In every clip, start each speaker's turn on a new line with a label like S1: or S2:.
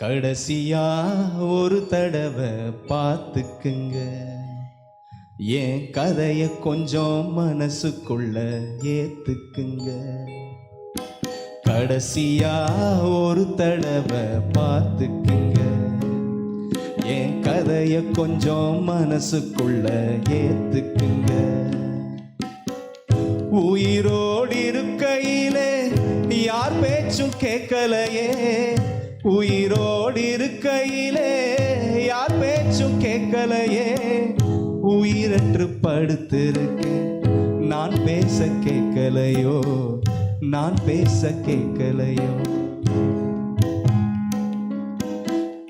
S1: கடைசியா ஒரு தடவை பார்த்துக்குங்க. என் கதைய கொஞ்சம் மனசுக்குள்ள ஏத்துக்குங்க. கடைசியா ஒரு தடவை பார்த்துக்குங்க. என் கதைய கொஞ்சம் மனசுக்குள்ள ஏத்துக்குங்க. உயிரோடு இருக்கையிலே யார் பேச்சும் கேட்கலையே. உயிரோடு இருக்கையிலே யார் பேச்சும் கேட்கலையே. உயிரற்று படுத்திருக்கேன் நான் பேச கேட்கலையோ? நான் பேச கேட்கலையோ?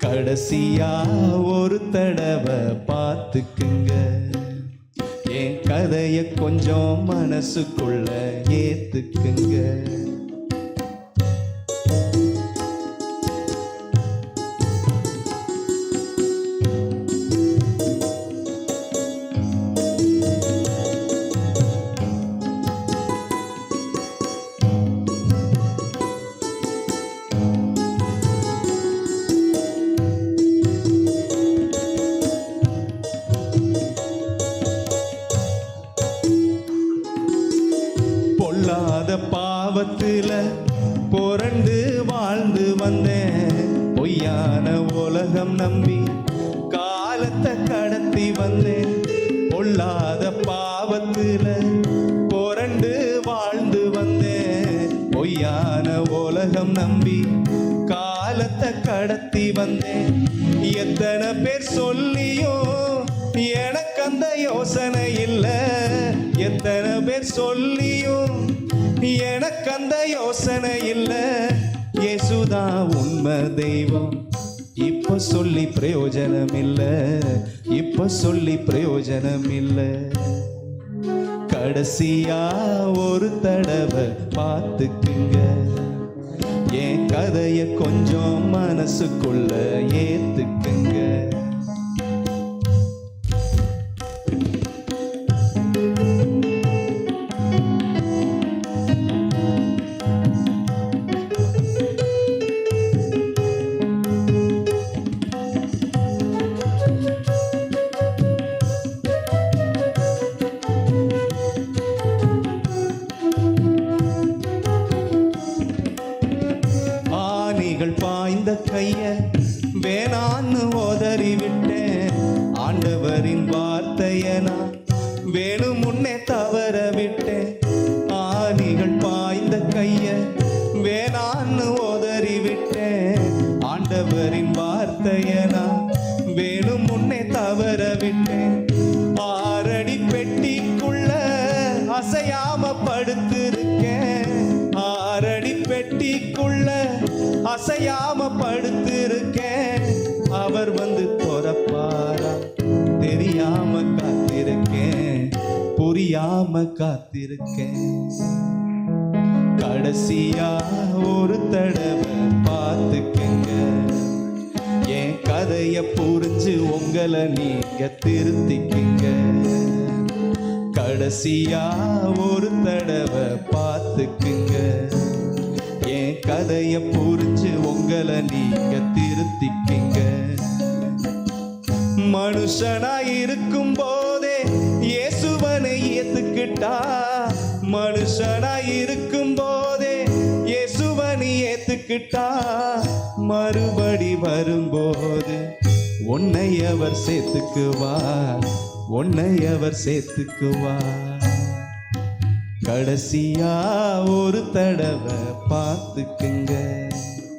S1: கடைசியா ஒரு தடவை பார்த்துக்குங்க. என் கதைய கொஞ்சம் மனசுக்குள்ள ஏத்துக்குங்க. பாவத்துல புரண்டு வாழ்ந்து வந்தேன். பொய்யான உலகம் நம்பி காலத்தை கடத்தி வந்தேன். பொல்லாத பாவத்தில் புரண்டு வாழ்ந்து வந்தேன். பொய்யான உலகம் நம்பி காலத்தை கடத்தி வந்தேன். எத்தனை பேர் சொல்லியோ எனக்கு அந்த யோசனை இல்லை. எத்தனை பேர் சொல்லியும் எனக்கு அந்த யோசனை இல்லை. இயேசுதா உண்மை தெய்வம். இப்ப சொல்லி பிரயோஜனம் இல்லை இப்ப சொல்லி பிரயோஜனம் இல்லை கடைசியா ஒரு தடவை பார்த்துக்குங்க. என் கதைய கொஞ்சம் மனசுக்குள்ள ஏத்துக்குங்க. கைய வேணான்னு ஓதறி விட்டேன். ஆண்டவரின் வார்த்தைய நான் வேணும் முன்னே தவற விட்டேன். ஆணிகள் பாய்ந்த கைய வேணான்னு ஓதறி விட்டேன். ஆண்டவரின் வார்த்தைய நான் அசையாம படுத்திருக்கேன் அவர் வந்து துறப்பாரா? தெரியாம காத்திருக்கேன். புரியாம காத்திருக்கேன். கடைசியா ஒரு தடவை பார்த்துக்கங்க. என் கதைய புரிஞ்சு உங்களை நீங்க திருத்திக்குங்க. கடைசியா ஒரு தடவை பார்த்துக்குங்க. என் கதைய புரிஞ்சு உங்களை நீங்க திருத்திக்கிங்க மனுஷனா இருக்கும் போதே இயேசுவனை ஏத்துக்கிட்டா. மனுஷனா இருக்கும் போதே இயேசுவனை ஏத்துக்கிட்டா. மறுபடி வரும்போது உன்னை அவர் சேர்த்துக்குவார். உன்னை அவர் சேர்த்துக்குவார். கடைசியா ஒரு தடவை பார்த்துக்குங்க.